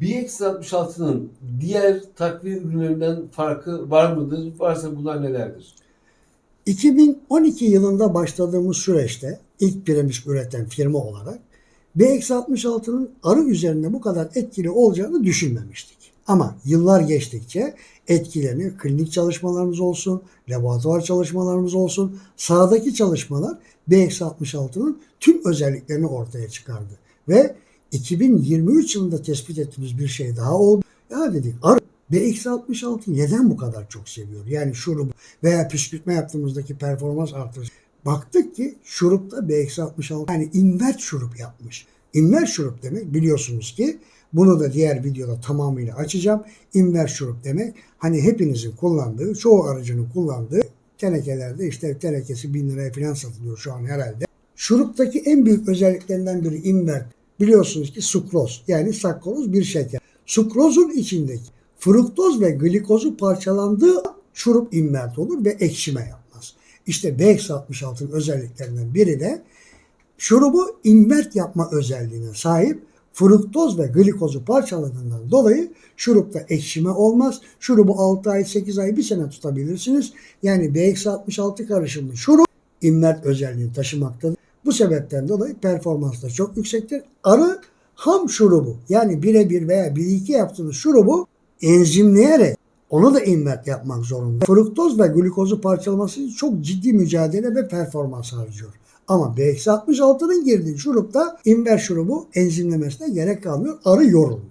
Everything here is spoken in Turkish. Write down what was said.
BX66'nın diğer takviye ürünlerinden farkı var mıdır? Varsa bunlar nelerdir? 2012 yılında başladığımız süreçte ilk piramit üreten firma olarak BX66'nın arı üzerinde bu kadar etkili olacağını düşünmemiştik. Ama yıllar geçtikçe etkilerini klinik çalışmalarımız olsun, laboratuvar çalışmalarımız olsun, sahadaki çalışmalar BX66'nın tüm özelliklerini ortaya çıkardı. Ve 2023 yılında tespit ettiğimiz bir şey daha oldu. Ya dedik arı BX66 neden bu kadar çok seviyor? Yani şurup veya püskürtme yaptığımızdaki performans artırıcı. Baktık ki şurupta BX66 yani invert şurup yapmış. Invert şurup demek biliyorsunuz ki bunu da diğer videoda tamamıyla açacağım. Invert şurup demek hani hepinizin kullandığı, çoğu aracının kullandığı tenekelerde işte tenekesi 1000 liraya falan satılıyor şu an herhalde. Şuruptaki en büyük özelliklerinden biri invert. Biliyorsunuz ki sukroz yani sakkaroz bir şeker. Sukrozun içindeki fruktoz ve glikozu parçalandığı an şurup invert olur ve ekşime yapmaz. İşte BX66'nın özelliklerinden biri de şurubu invert yapma özelliğine sahip fruktoz ve glikozu parçaladığından dolayı şurupta ekşime olmaz. Şurubu 6 ay, 8 ay, 1 sene tutabilirsiniz. Yani BX66 karışımlı şurup invert özelliğini taşımaktadır. Bu sebepten dolayı performans da çok yüksektir. Arı ham şurubu yani birebir veya 1-2 yaptığınız şurubu enzimleyerek onu da invert yapmak zorunda. Fruktoz ve glikozu parçalaması için çok ciddi mücadele ve performans harcıyor. Ama BX66'nın girdiği şurupta invert şurubu enzimlemesine gerek kalmıyor. Arı yorulmuyor.